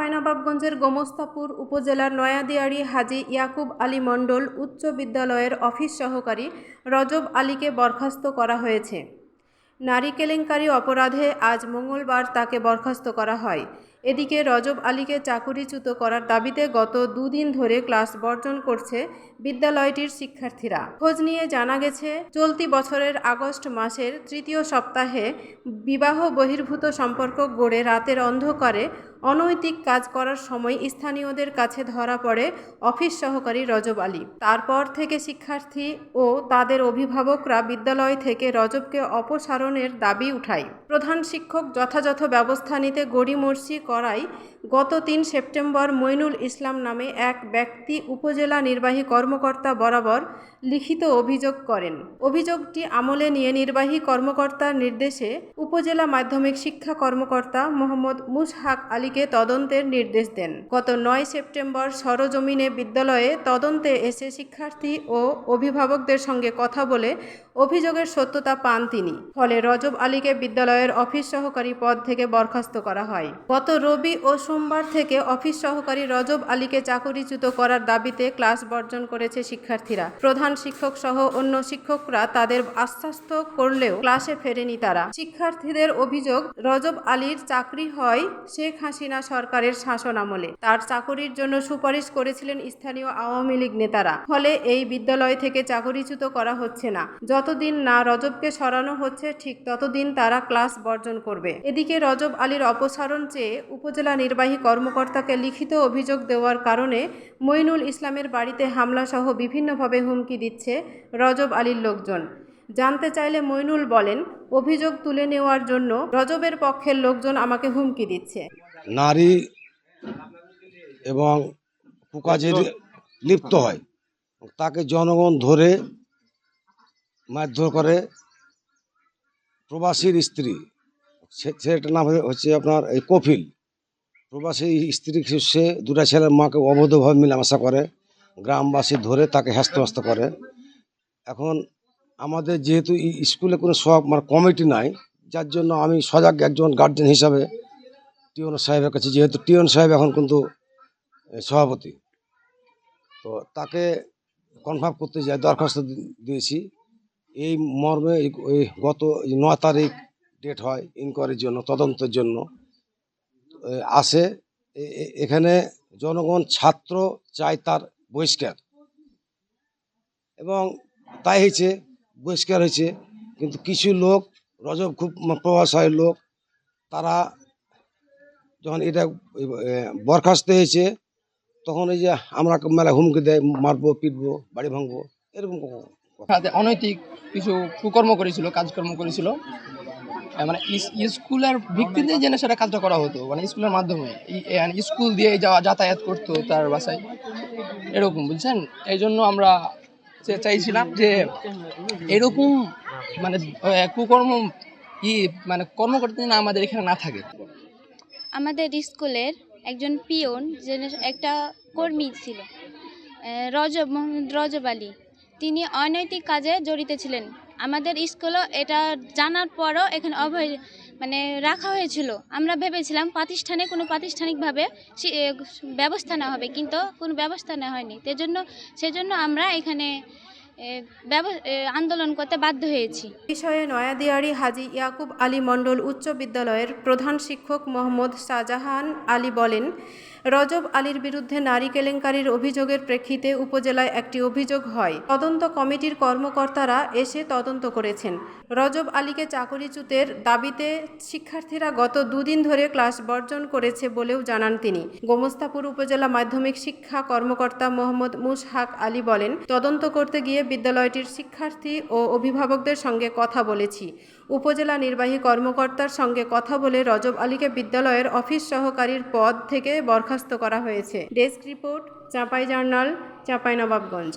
চাঁপাইনবাবগঞ্জের গোমস্তাপুর উপজেলার নয়াদিয়াড়ি হাজী ইয়াকুব আলী মণ্ডল উচ্চ বিদ্যালয়ের অফিস সহকারী রজব আলীকে বরখাস্ত করা হয়েছে। নারী কেলেঙ্কারি অপরাধে আজ মঙ্গলবার তাকে বরখাস্ত করা হয়। এদিকে রজব আলীকে চাকুরিচ্যুত করার দাবিতে গত দুদিন ধরে ক্লাস বর্জন করছে বিদ্যালয়টির শিক্ষার্থীরা। খোঁজ নিয়ে জানা গেছে, চলতি বছরের আগস্ট মাসের তৃতীয় সপ্তাহে বিবাহ বহির্ভূত সম্পর্ক গড়ে রাতের অন্ধকারে অনৈতিক কাজ করার সময় স্থানীয়দের কাছে ধরা পড়ে অফিস সহকারী রজব আলী। তারপর থেকে শিক্ষার্থী ও তাদের অভিভাবকরা বিদ্যালয় থেকে রজবকে অপসারণের দাবি উঠায়। প্রধান শিক্ষক যথাযথ ব্যবস্থা নিতে গড়িমসি করায় গত তিন সেপ্টেম্বর মইনুল ইসলাম নামে এক ব্যক্তি উপজেলা নির্বাহী কর্মকর্তা বরাবর লিখিত অভিযোগ করেন। অভিযোগটি আমলে নিয়ে নির্বাহী কর্মকর্তার নির্দেশে উপজেলা মাধ্যমিক শিক্ষা কর্মকর্তা মোহাম্মদ মুশহাক আলীকে তদন্তের নির্দেশ দেন। গত নয় সেপ্টেম্বর সরজমিনে বিদ্যালয়ে তদন্তে এসে শিক্ষার্থী ও অভিভাবকদের সঙ্গে কথা বলে অভিযোগের সত্যতা পান তিনি। ফলে রজব আলীকে বিদ্যালয়ের অফিস সহকারী পদ থেকে বরখাস্ত করা হয়। গত রবি ও সোমবার থেকে অফিস সহকারী রজব আলীকে চাকরিচ্যুত করার দাবিতে ক্লাস বর্জন করেছে শিক্ষার্থীরা। প্রধান শিক্ষক সহ অন্য শিক্ষকরা তাদের আশ্বাস্ত করলেও ক্লাসে ফেরেনি তারা। শিক্ষার্থীদের অভিযোগ, রজব আলীর চাকরি হয় শেখ হাসিনা সরকারের শাসন আমলে তার চাকরির জন্য সুপারিশ করেছিলেন স্থানীয় আওয়ামী লীগ নেতারা। ফলে এই বিদ্যালয় থেকে চাকরিচ্যুত করা হচ্ছে না। যতদিন না রজবকে সরানো হচ্ছে, ঠিক ততদিন তারা ক্লাস বর্জন করবে। এদিকে রজব আলীর অপসারণ চেয়ে উপজেলা নির্বাহী কর্মকর্তাকে লিখিত অভিযোগ দেওয়ার কারণে মইনুল ইসলামের বাড়িতে হামলাসহ বিভিন্নভাবে হুমকি দিচ্ছে রজব আলীর লোকজন। জানতে চাইলে মইনুল বলেন, অভিযোগ তুলে নেওয়ার জন্য রজবের পক্ষের লোকজন আমাকে হুমকি দিচ্ছে। নারী এবং কুকাজে লিপ্ত হয়। তাকে জনগণ ধরে মারধর করে প্রবাসীর স্ত্রী ছেলেটার নাম হচ্ছে আপনার এই কফিল। প্রবাসী স্ত্রী সে দুটা ছেলের মাকে অবৈধভাবে মিলামেশা করে, গ্রামবাসী ধরে তাকে হ্যাস্ত করে। এখন আমাদের যেহেতু স্কুলে কোনো সব মানে কমিটি নাই, যার জন্য আমি সজাগ একজন গার্জেন হিসাবে টিওন সাহেবের কাছে, যেহেতু টিওন সাহেব এখন কিন্তু সভাপতি। তো তাকে কনফার্ম করতে যাই, দরখাস্ত দিয়েছি। এই মর্মে গত ন তারিখ ডেট হয় ইনকোয়ারির জন্য, তদন্তের জন্য। আসে এখানে জনগণ ছাত্র চায় তার বহিষ্কার। এবং তাই হয়েছে, বহিষ্কার হয়েছে, কিন্তু কিছু লোক, রজব খুব প্রভাবশালী লোক, তারা যখন এটা বরখাস্ত হয়েছে, তখন এই যে আমরা মেলা হুমকি দেয়, মারবো, পিটবো, বাড়ি ভাঙবো, এরকম সাথে অনৈতিক কিছু কুকর্ম করেছিল, কাজকর্ম করেছিল। মানে স্কুলের ভিত্তিতে যেন সেটা কাজটা করা হতো মানে স্কুলের মাধ্যমে। মানে স্কুল দিয়ে যাওয়া, যাতায়াত করতো তার বাসায়। এরকম, বুঝছেন? এই জন্য আমরা চাইছিলাম যে এরকম মানে কুকর্ম ই মানে কর্মকর্তা যেন আমাদের এখানে না থাকে। আমাদের স্কুলের একজন পিয়ন যে একটা কর্মী ছিল রজব রজব আলী। তিনি অনৈতিক কাজে জড়িত ছিলেন। আমাদের স্কুলও এটা জানার পরও এখানে অভয় মানে রাখা হয়েছিল। আমরা ভেবেছিলাম প্রাতিষ্ঠানে কোনো প্রাতিষ্ঠানিকভাবে ব্যবস্থা নেওয়া হবে, কিন্তু কোনো ব্যবস্থা নেওয়া হয়নি। সেজন্য সেজন্য আমরা এখানে আন্দোলন করতে বাধ্য হয়েছি। বিষয়ে নয়াদিয়ারি হাজি ইয়াকুব আলী মণ্ডল উচ্চ বিদ্যালয়ের প্রধান শিক্ষক মোহাম্মদ শাহজাহান আলী বলেন রজব আলীর বিরুদ্ধে নারী কেলেঙ্কারির অভিযোগের প্রেক্ষিতে উপজেলায় একটি অভিযোগ হয়। তদন্ত কমিটির কর্মকর্তারা এসে তদন্ত করেছেন। রজব আলীকে চাকরিচ্যুতের দাবিতে শিক্ষার্থীরা গত দুদিন ধরে ক্লাস বর্জন করেছে বলেও জানান তিনি। গোমস্তাপুর উপজেলা মাধ্যমিক শিক্ষা কর্মকর্তা মোহাম্মদ মুশহাক আলী বলেন, তদন্ত করতে গিয়ে বিদ্যালয়টির শিক্ষার্থী ও অভিভাবকদের সঙ্গে কথা বলেছি। উপজেলা নির্বাহী কর্মকর্তার সঙ্গে কথা বলে রজব আলীকে বিদ্যালয়ের অফিস সহকারীর পদ থেকে বরখাস্ত করা হয়েছে। Desk report, Chapai journal Chapainawabganj